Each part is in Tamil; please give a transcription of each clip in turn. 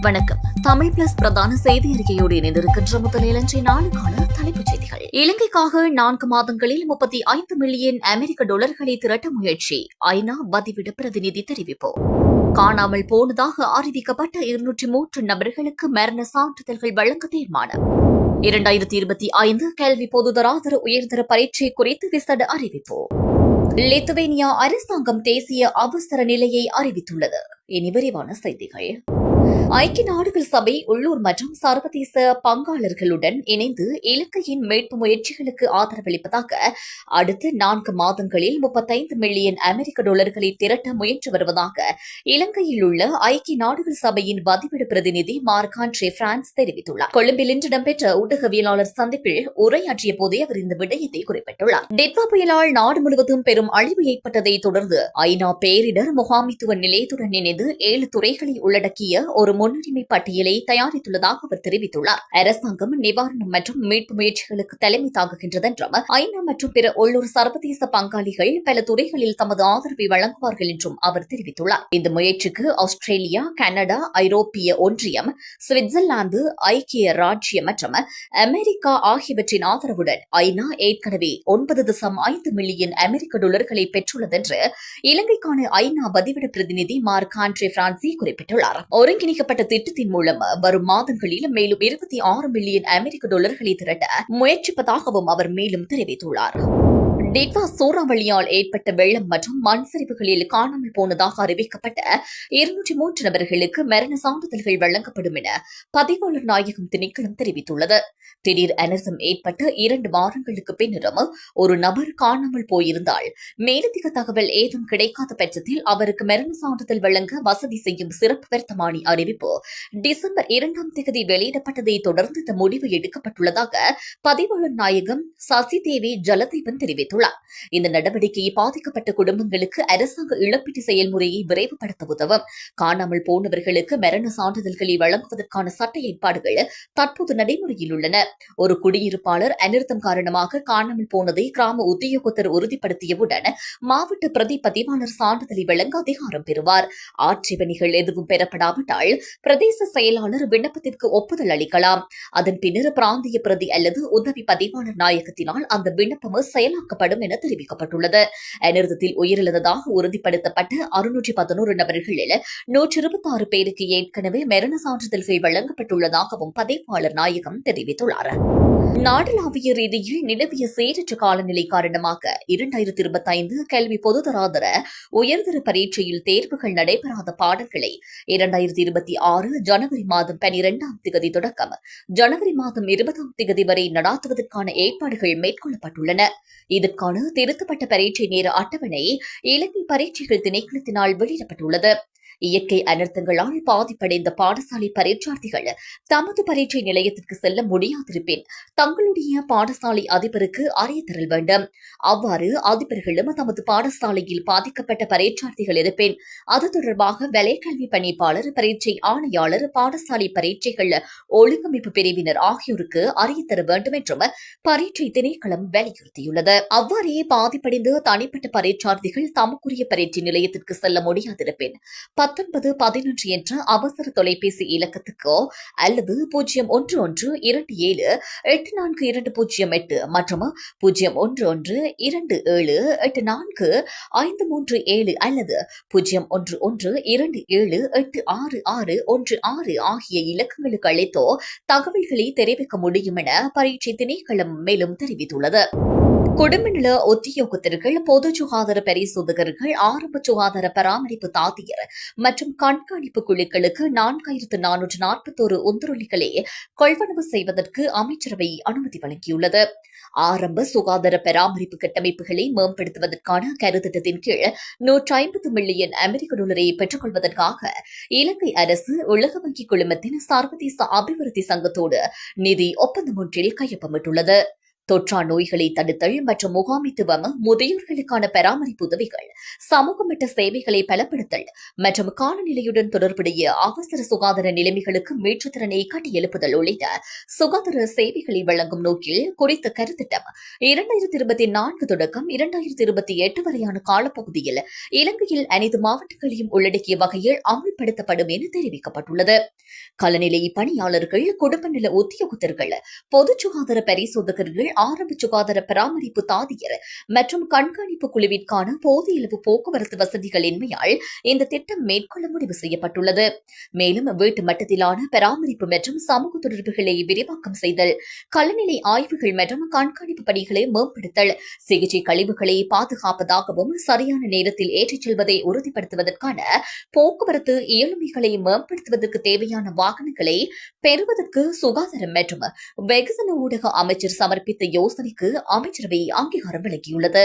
வணக்கம். தமிழ் பிளஸ் பிரதான செய்தி அறிக்கையோடு இணைந்திருக்கின்ற முதலில் இன்றைய நாளுக்கான தலைப்புச் செய்திகள். இலங்கைக்காக நான்கு மாதங்களில் முப்பத்தி ஐந்து மில்லியன் அமெரிக்க டாலர்களை திரட்ட முயற்சி. ஐநா பதிவிட பிரதிநிதி தெரிவிப்பு. காணாமல் போனதாக அறிவிக்கப்பட்ட இருநூற்றி மூன்று நபர்களுக்கு மரண சான்றிதழ்கள் வழங்க தீர்மானம். இரண்டாயிரத்தி இருபத்தி ஐந்து கல்வி பொதுதராதர உயர்தர பரீட்சை குறித்து விசட அறிவிப்பு. லித்துவேனியா அரசாங்கம் தேசிய அவசர நிலையை அறிவித்துள்ளது. இனி விரிவான செய்திகள். ஐக்கிய நாடுகள் சபை உள்ளூர் மற்றும் சர்வதேச பங்காளர்களுடன் இணைந்து இலங்கையின் மீட்பு முயற்சிகளுக்கு ஆதரவளிப்பதாக அடுத்த நான்கு மாதங்களில் முப்பத்தைந்து மில்லியன் அமெரிக்க டாலர்களை திரட்ட முயன்று வருவதாக இலங்கையில் உள்ள ஐக்கிய நாடுகள் சபையின் பதிவிடு பிரதிநிதி மார்கான்ட்ரே பிரான்ஸ் தெரிவித்துள்ளார். கொழும்பில் இன்று இடம்பெற்ற ஊடகவியலாளர் சந்திப்பில் உரையாற்றிய போதே அவர் இந்த விடயத்தை குறிப்பிட்டுள்ளார். டிட்வா புயலால் நாடு முழுவதும் பெரும் அழிவு ஏற்பட்டதை தொடர்ந்து ஐநா பேரிடர் முகாமித்துவ நிலையத்துடன் இணைந்து ஏழு துறைகளை உள்ளடக்கிய ஒரு முன்னுரிமை பட்டியலை தயாரித்துள்ளதாக அவர் தெரிவித்துள்ளார். அரசாங்கம் நிவாரணம் மற்றும் மீட்பு முயற்சிகளுக்கு தலைமை தாங்குகின்றது என்றும் ஐநா மற்றும் பிற உள்ளூர் சர்வதேச பங்காளிகள் பல துறைகளில் தமது ஆதரவை வழங்குவார்கள் என்றும் அவர் தெரிவித்துள்ளார். இந்த முயற்சிக்கு ஆஸ்திரேலியா கனடா ஐரோப்பிய ஒன்றியம் சுவிட்சர்லாந்து ஐக்கிய ராஜ்யம் மற்றும் அமெரிக்கா ஆகியவற்றின் ஆதரவுடன் ஐநா ஏற்கனவே ஒன்பது தசம் ஐந்து மில்லியன் அமெரிக்க டாலர்களை பெற்றுள்ளது என்று இலங்கைக்கான ஐநா பதிவிட பிரதிநிதி மார்க் ஆண்ட்ரே பிரான்சி குறிப்பிட்டுள்ளார். ஒருங்கிணைக்கப்பட்ட திட்டத்தின் மூலம் வரும் மாதங்களில் மேலும் இருபத்தி ஆறு மில்லியன் அமெரிக்க டாலர்களை திரட்ட முயற்சிப்பதாகவும் அவர் மேலும் தெரிவித்துள்ளார். டிட்வா சூறாவளியால் ஏற்பட்ட வெள்ளம் மற்றும் மண் சரிவுகளில் காணாமல் போனதாக அறிவிக்கப்பட்ட இருநூற்றி மூன்று நபர்களுக்கு மரண சான்றிதழ்கள் வழங்கப்படும் என பதிவாளர் நாயகம் திணைக்களம் தெரிவித்துள்ளது. திடீர் அனர்த்தம் ஏற்பட்ட இரண்டு வாரங்களுக்கு பின்னரும் ஒரு நபர் காணாமல் போயிருந்தால் மேலதிக தகவல் ஏதும் கிடைக்காத பட்சத்தில் அவருக்கு மரண சான்றிதழ் வழங்க வசதி செய்யும் சிறப்பு வர்த்தமானி அறிவிப்பு டிசம்பர் இரண்டாம் தேதி வெளியிடப்பட்டதை தொடர்ந்து இந்த முடிவு எடுக்கப்பட்டுள்ளதாக பதிவாளர் நாயகம் சசிதேவி ஜலதீபன் தெரிவித்துள்ளார். தெரிவித்துள்ளார் இந்த நடவடிக்கையை பாதிக்கப்பட்ட குடும்பங்களுக்கு அரசாங்க இழப்பீட்டு செயல்முறையை விரைவுபடுத்த உதவும். காணாமல் போனவர்களுக்கு மரண சான்றிதழ்களை வழங்குவதற்கான சட்ட ஏற்பாடுகள் தற்போது நடைமுறையில் உள்ளன. ஒரு குடியிருப்பாளர் அனிர்த்தம் காரணமாக காணாமல் போனதை கிராம உத்தியோகத்தர் உறுதிப்படுத்தியவுடன் மாவட்ட பிரதி பதிவாளர் சான்றிதழை வழங்க அதிகாரம் பெறுவார். ஆட்சேபணிகள் எதுவும் பெறப்படாவிட்டால் பிரதேச செயலாளர் விண்ணப்பத்திற்கு ஒப்புதல் அளிக்கலாம். அதன் பின்னர் பிராந்திய பிரதி அல்லது உதவி பதிவாளர் நாயகத்தினால் அந்த விண்ணப்பம் செயலாக்கப்படும் என தெரிவிக்கப்பட்டுள்ளது. அனிர்த்தத்தில் உயிரிழந்ததாக உறுதிப்படுத்தப்பட்ட அறுநூற்றி பதினோரு நபர்களில் நூற்றி இருபத்தி ஆறு பேருக்கு ஏற்கனவே மரண சான்றிதழ்கள் வழங்கப்பட்டுள்ளதாகவும் பதிவாளர் நாயகம் தெரிவித்துள்ளார். நாடளாவிய ரீதியில் நிலவிய சீரற்ற காலநிலை காரணமாக இரண்டாயிரத்தி இருபத்தி ஐந்து கல்வி பொதுதராதர உயர்தர பரீட்சையில் தேர்வுகள் நடைபெறாத பாடங்களை இரண்டாயிரத்தி இருபத்தி ஆறு ஜனவரி மாதம் பனிரெண்டாம் திகதி தொடக்கம் ஜனவரி மாதம் இருபதாம் திகதி வரை நடாத்துவதற்கான ஏற்பாடுகள் மேற்கொள்ளப்பட்டுள்ளன. இதற்கான திருத்தப்பட்ட பரீட்சை நேர அட்டவணை இலங்கை பரீட்சைகள் திணைக்களத்தினால் வெளியிடப்பட்டுள்ளது. இயற்கை அனர்த்தங்களால் பாதிப்படைந்த பாடசாலை பரீட்சார்த்திகள் தமது பரீட்சை நிலையத்திற்கு செல்ல முடியாதிருப்பின் தங்களுடைய பாடசாலை அதிபருக்கு அறியத்தரல் வேண்டும். அவ்வாறு அதிபர்களும் தமது பாடசாலையில் பாதிக்கப்பட்ட பரீட்சார்த்திகள் இருப்பேன் அது தொடர்பாக வலைக்கல்வி பணிப்பாளர் பரீட்சை ஆணையாளர் பாடசாலை பரீட்சைகள் ஒழுங்கமைப்பு பிரிவினர் ஆகியோருக்கு அறியத்தர வேண்டும் என்றும் பரீட்சை திணைக்களம் வலியுறுத்தியுள்ளது. அவ்வாறே பாதிப்படைந்து தனிப்பட்ட பரீட்சார்த்திகள் தமக்குரிய பரீட்சை நிலையத்திற்கு செல்ல முடியாதிருப்பின் பத்தொன்பது பதினொன்று என்ற அவசர தொலைபேசி இலக்கத்துக்கோ அல்லது பூஜ்ஜியம் ஒன்று ஒன்று இரண்டு ஏழு எட்டு நான்கு இரண்டு பூஜ்ஜியம் எட்டு மற்றும் பூஜ்ஜியம் ஒன்று ஒன்று இரண்டு ஏழு எட்டு நான்கு ஐந்து மூன்று ஏழு அல்லது பூஜ்ஜியம் ஒன்று ஒன்று இரண்டு ஏழு எட்டு ஆறு ஆறு ஒன்று ஆறு ஆகிய இலக்கங்களுக்கு அழைத்தோ தகவல்களை தெரிவிக்க முடியும் என பரீட்சை திணைக்களம் மேலும் தெரிவித்துள்ளது. குடும்பநல உத்தியோகத்தர்கள் பொது சுகாதார பரிசோதகர்கள் ஆரம்ப சுகாதார பராமரிப்பு தாதியர் மற்றும் கண்காணிப்பு குழுக்களுக்கு நான்காயிரத்து நானூற்று நாற்பத்தோரு உந்துருளிகளை கொள்வனவு செய்வதற்கு அமைச்சரவை அனுமதி வழங்கியுள்ளது. ஆரம்ப சுகாதார பராமரிப்பு கட்டமைப்புகளை மேம்படுத்துவதற்கான கருத்திட்டத்தின் கீழ் நூற்றி ஐம்பது மில்லியன் அமெரிக்க டாலரை பெற்றுக் கொள்வதற்காக இலங்கை அரசு உலக வங்கி குழுமத்தின் சர்வதேச அபிவிருத்தி சங்கத்தோடு நிதி ஒப்பந்தம் ஒன்றில் கையொப்பமிட்டுள்ளது. தொற்றா நோய்களை தடுத்தல் மற்றும் முகாமைத்துவம் முதியோர்களுக்கான பராமரிப்பு உதவிகள் சமூகமிட்ட சேவைகளை பலப்படுத்தல் மற்றும் காலநிலையுடன் தொடர்புடைய அவசர சுகாதார நிலைமைகளுக்கு மீட்சுத்திறனை கட்டியெழுப்புதல் உள்ளிட்ட சுகாதார சேவைகளை வழங்கும் நோக்கில் குறித்த கருத்திட்டம். இரண்டாயிரத்தி இருபத்தி நான்கு தொடக்கம் இரண்டாயிரத்தி இருபத்தி எட்டு வரையான காலப்பகுதியில் இலங்கையில் அனைத்து மாவட்டங்களையும் உள்ளடக்கிய வகையில் அமல்படுத்தப்படும் என தெரிவிக்கப்பட்டுள்ளது. கலநிலை பணியாளர்கள் குடும்ப நல உத்தியோகத்தர்கள் பொது சுகாதார பரிசோதகர்கள் ஆரம்ப சுகாதார பராமரிப்பு தாதியர் மற்றும் கண்காணிப்பு குழுவிற்கான போதிய அளவு போக்குவரத்து வசதிகள் இன்மையால் இந்த திட்டம் மேற்கொள்ள முடிவு செய்யப்பட்டுள்ளது. மேலும் வீட்டு மட்டத்திலான பராமரிப்பு மற்றும் சமூக தொடர்புகளை விரிவாக்கம் செய்தல் கலநிலை ஆய்வுகள் மற்றும் கண்காணிப்பு பணிகளை மேம்படுத்தல் சிகிச்சை கழிவுகளை பாதுகாப்பதாகவும் சரியான நேரத்தில் ஏற்றிச் செல்வதை உறுதிப்படுத்துவதற்கான போக்குவரத்து இயலுமைகளை மேம்படுத்துவதற்கு தேவையான வாகனங்களை பெறுவதற்கு சுகாதாரம் மற்றும் வெகுஜன ஊடக அமைச்சர் சமர்ப்பித்த யோசனைக்கு அமைச்சரவை அங்கீகாரம் வழங்கியுள்ளது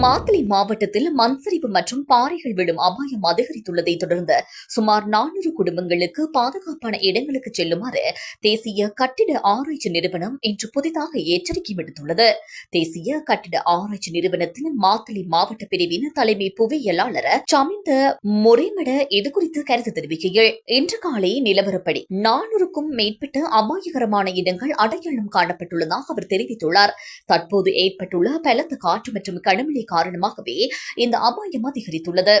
மாத்தளை மாவட்டத்தில் மண்சரிவு மற்றும் பாறைகள் விழும் அபாயம் அதிகரித்துள்ளதை தொடர்ந்து சுமார் நானூறு குடும்பங்களுக்கு பாதுகாப்பான இடங்களுக்கு செல்லுமாறு தேசிய கட்டிட ஆராய்ச்சி நிறுவனம் இன்று புதிதாக எச்சரிக்கை விடுத்துள்ளது. தேசிய கட்டிட ஆராய்ச்சி நிறுவனத்தின் மாத்தளை மாவட்ட பிரிவின் தலைமை புவியியலாளர் சமிந்த முறைமட இதுகுறித்து கருத்து தெரிவிக்கையில் இன்று காலை நிலவரப்படி நானூறுக்கும் மேற்பட்ட அபாயகரமான இடங்கள் அடையாளம் காணப்பட்டுள்ளதாக அவர் தெரிவித்துள்ளார். தற்போது ஏற்பட்டுள்ள பலத்த காற்று மற்றும் கனமழை காரணமாகவே இந்த அபாயம் அதிகரித்துள்ளது.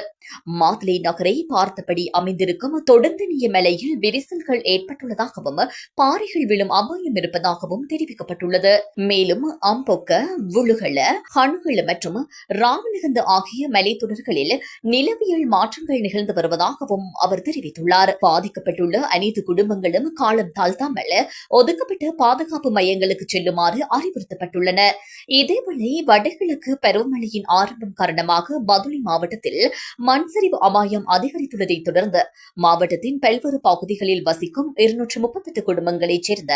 மாத்லே நகரை பார்த்தபடி அமைந்திருக்கும் தொடர்ந்தனிய மலையில் விரிசல்கள் ஏற்பட்டுள்ளதாகவும் பாறைகள் விழும் அபாயம் இருப்பதாகவும் தெரிவிக்கப்பட்டுள்ளது. மேலும் அம்பொக்க வுழுகல ஹணுகள மற்றும் ராமநகந்த ஆகிய மலைத்தொடர்களில் நிலவியல் மாற்றங்கள் நிகழ்ந்து வருவதாகவும் அவர் தெரிவித்துள்ளார். பாதிக்கப்பட்டுள்ள அனைத்து குடும்பங்களும் காலம் தாழ்த்தாமல் ஒதுக்கப்பட்ட பாதுகாப்பு மையங்களுக்கு செல்லுமாறு அறிவுறுத்தப்பட்டுள்ளன. இதேவேளை வடகிழக்கு பருவமழை பருவமழையின் ஆரம்பம் காரணமாக பதுளை மாவட்டத்தில் மண் சரிவு அபாயம் அதிகரித்துள்ளதை தொடர்ந்து மாவட்டத்தின் பல்வேறு பகுதிகளில் வசிக்கும் இருநூற்று முப்பத்தெட்டு குடும்பங்களைச் சேர்ந்த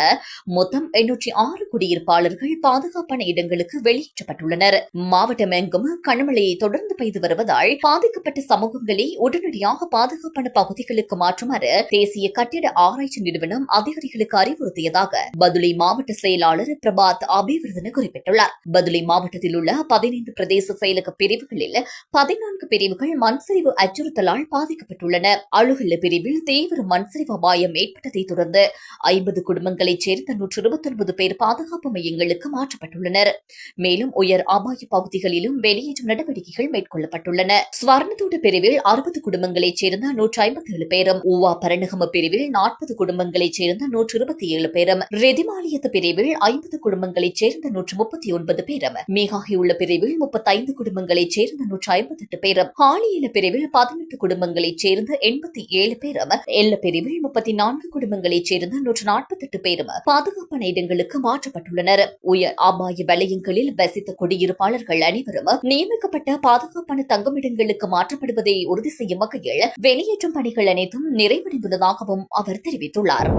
மொத்தம் எண்ணூற்றி ஆறு குடியிருப்பாளர்கள் பாதுகாப்பான இடங்களுக்கு வெளியேற்றப்பட்டுள்ளனர். மாவட்டம் எங்கும் கனமழையை தொடர்ந்து பெய்து வருவதால் பாதிக்கப்பட்ட சமூகங்களை உடனடியாக பாதுகாப்பான பகுதிகளுக்கு மாற்றுமாறு தேசிய கட்டிட ஆராய்ச்சி நிறுவனம் அதிகாரிகளுக்கு அறிவுறுத்தியதாக பதுளை மாவட்ட செயலாளர் பிரபாத் அபிவர்தன குறிப்பிட்டுள்ளார். பதுளை மாவட்டத்தில் உள்ள பதினைந்து பிரதேச செயலக பிரிவுகளில் பதினான்கு பிரிவுகள் மண்சரிவு அச்சுறுத்தலால் பாதிக்கப்பட்டுள்ளன. அழுகல்ல பிரிவில் தீவிர மண்சரிவு அபாயம் ஏற்பட்டதை தொடர்ந்து ஐம்பது குடும்பங்களைச் சேர்ந்த நூற்று இருபத்தி ஒன்பது பேர் பாதுகாப்பு மையங்களுக்கு மாற்றப்பட்டுள்ளனர். மேலும் உயர் அபாய பகுதிகளிலும் வெளியேற்றும் நடவடிக்கைகள் மேற்கொள்ளப்பட்டுள்ளன. ஸ்வர்ணத்தோடு பிரிவில் அறுபது குடும்பங்களைச் சேர்ந்த நூற்று ஐம்பத்தி ஏழு பேரும் ஊவா பரணகம பிரிவில் நாற்பது குடும்பங்களைச் சேர்ந்த நூற்று இருபத்தி ஏழு பேரும் ரெதிமாலியத்து பிரிவில் ஐம்பது குடும்பங்களைச் சேர்ந்த நூற்று முப்பத்தி ஒன்பது பேரும் மேகாகியுள்ள பிரிவில் முப்பத்தி ஐந்து குடும்பங்களைச் சேர்ந்த நூற்றி ஐம்பத்தி எட்டு பேரும் ஹாலியில பிரிவில் பதினெட்டு குடும்பங்களைச் சேர்ந்த எண்பத்தி ஏழு பேரும் எல்ல பிரிவில் முப்பத்தி நான்கு குடும்பங்களைச் சேர்ந்த நூற்று நாற்பத்தெட்டு பேரும் பாதுகாப்பான இடங்களுக்கு மாற்றப்பட்டுள்ளனர். உயர் அபாய வலயங்களில் வசித்த குடியிருப்பாளர்கள் அனைவரும் நியமிக்கப்பட்ட பாதுகாப்பான தங்குமிடங்களுக்கு மாற்றப்படுவதை உறுதி செய்யும் வகையில் வெளியேற்றும் பணிகள் அனைத்தும் நிறைவடைந்துள்ளதாகவும் அவர் தெரிவித்துள்ளார்.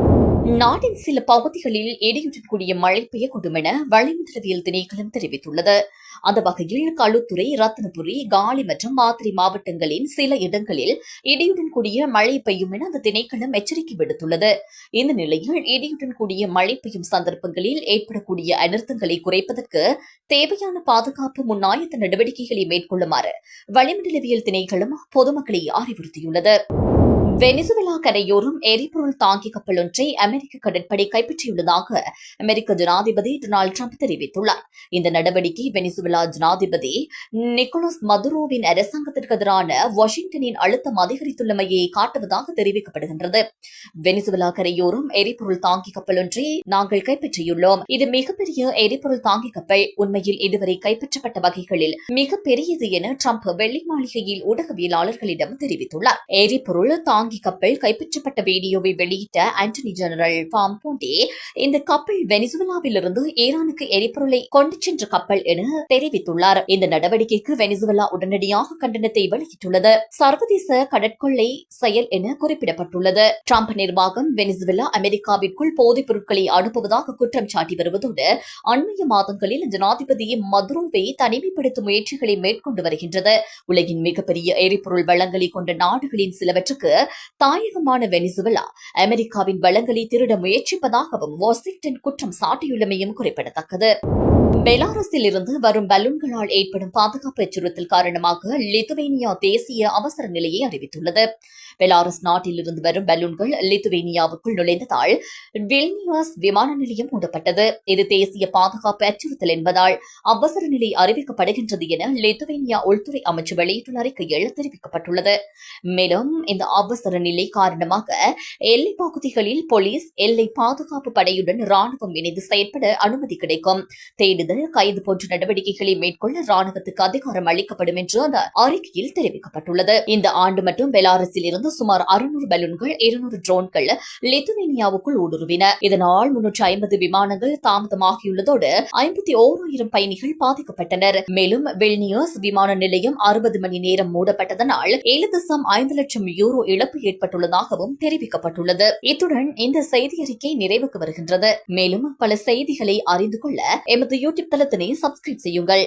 நாட்டின் சில பகுதிகளில் இடியுடன் கூடிய மழை பெய்யக்கூடும் என வளிமண்டலவியல் திணைக்களம் தெரிவித்துள்ளது. அந்த வகையில் களுத்துறை ரத்னபுரி காலி மற்றும் மாத்திரை மாவட்டங்களின் சில இடங்களில் இடியுடன் கூடிய மழை பெய்யும் என அந்த திணைக்களம் எச்சரிக்கை விடுத்துள்ளது. இந்த நிலையில் இடியுடன் கூடிய மழை பெய்யும் சந்தர்ப்பங்களில் ஏற்படக்கூடிய அனர்த்தங்களை குறைப்பதற்கு தேவையான பாதுகாப்பு முன்னாயத்த நடவடிக்கைகளை மேற்கொள்ளுமாறு வளிமண்டலவியல் திணைக்களம் பொதுமக்களை அறிவுறுத்தியுள்ளது. வெனிசுவேலா கரையோரம் எரிபொருள் தாங்கி கப்பல் ஒன்றை அமெரிக்க கடற்படை கைப்பற்றியுள்ளதாக அமெரிக்க ஜனாதிபதி டொனால்டு டிரம்ப் தெரிவித்துள்ளார். இந்த நடவடிக்கை வெனிசுவேலா ஜனாதிபதி நிக்கோலஸ் மதுரோவின் அரசாங்கத்திற்கு எதிரான வாஷிங்டனின் அழுத்தம் அதிகரித்துள்ளமையை காட்டுவதாக தெரிவிக்கப்படுகின்றது. வெனிசுவேலா கரையோரம் எரிபொருள் தாங்கி கப்பல் ஒன்றை நாங்கள் கைப்பற்றியுள்ளோம். இது மிகப்பெரிய எரிபொருள் தாங்கி கப்பல் உண்மையில் இதுவரை கைப்பற்றப்பட்ட வகைகளில் மிகப்பெரியது என டிரம்ப் வெள்ளை மாளிகையில் ஊடகவியலாளர்களிடம் தெரிவித்துள்ளார். எரிபொருள் தாங்கி கப்பல் கைப்பற்றப்பட்ட வீடியோவை வெளியிட்ட ஆண்டனி ஜெனரல் பாம்போண்டே இந்த கப்பல் வெனிசுவலாவிலிருந்து ஈரானுக்கு எரிபொருளை கொண்டு சென்ற கப்பல் என தெரிவித்துள்ளார். இந்த நடவடிக்கைக்கு வெனிசுவலா உடனடியாக கண்டனத்தை வெளியிட்டுள்ளது. சர்வதேச கடற்கொள்ளை செயல் என குறிப்பிடப்பட்டுள்ளது. டிரம்ப் நிர்வாகம் வெனிசுவலா அமெரிக்காவிற்குள் போதைப் பொருட்களை அனுப்புவதாக குற்றம் சாட்டி வருவதோடு அண்மைய மாதங்களில் ஜனாதிபதி மதுரோவை தனிமைப்படுத்தும் முயற்சிகளை மேற்கொண்டு வருகின்றது. உலகின் மிகப்பெரிய எரிபொருள் வளங்களை கொண்ட நாடுகளின் சிலவற்றுக்கு தாயகமான வெனிசுவலா அமெரிக்காவின் வளங்களை திருட முயற்சிப்பதாகவும் வாஷிங்டன் குற்றம் சாட்டியுள்ளமையும் குறிப்பிடத்தக்கது. பெலாரஸில் இருந்து வரும் பலூன்களால் ஏற்படும் பாதுகாப்பு அச்சுறுத்தல் காரணமாக லித்துவேனியா தேசிய அவசர நிலையை அறிவித்துள்ளது. பெலாரஸ் நாட்டில் இருந்து வரும் பலூன்கள் லித்துவேனியாவுக்குள் நுழைந்ததால் வில்னியாஸ் விமான நிலையம் மூடப்பட்டது. இது தேசிய பாதுகாப்பு அச்சுறுத்தல் என்பதால் அவசர நிலை அறிவிக்கப்படுகின்றது என லித்துவேனியா உள்துறை அமைச்சு வெளியிட்டுள்ள அறிக்கையில் தெரிவிக்கப்பட்டுள்ளது. மேலும் இந்த அவசர நிலை காரணமாக எல்லை பகுதிகளில் போலீஸ் எல்லை பாதுகாப்பு படையுடன் ராணுவம் இணைந்து செயற்பட அனுமதி கிடைக்கும். தேடுதல் கைது போன்ற நடவடிக்கைகளை மேற்கொள்ள ராணுவத்துக்கு அதிகாரம் அளிக்கப்படும் என்று அந்த அறிக்கையில் தெரிவிக்கப்பட்டுள்ளது. இந்த ஆண்டு மட்டும் பெலாரஸில் இருந்து சுமார் அறுநூறு பலூன்கள் இருநூறு ட்ரோன்கள் லித்துவேனியாவுக்குள் ஊடுருவின. இதனால் முன்னூற்றி ஐம்பது விமானங்கள் தாமதமாகியுள்ளதோடு ஐம்பத்தி ஓராயிரம் பயணிகள் பாதிக்கப்பட்டனர். மேலும் வெல்னியர்ஸ் விமான நிலையம் அறுபது மணி நேரம் மூடப்பட்டதனால் ஏழு தசம் ஐந்து லட்சம் யூரோ இழப்பு ஏற்பட்டுள்ளதாகவும் தெரிவிக்கப்பட்டுள்ளது. இத்துடன் இந்த செய்தி அறிக்கை நிறைவுக்கு வருகின்றது. மேலும் பல செய்திகளை அறிந்து கொள்ள எமது யூடியூப் தளத்தினை சப்ஸ்கிரைப் செய்யுங்கள்.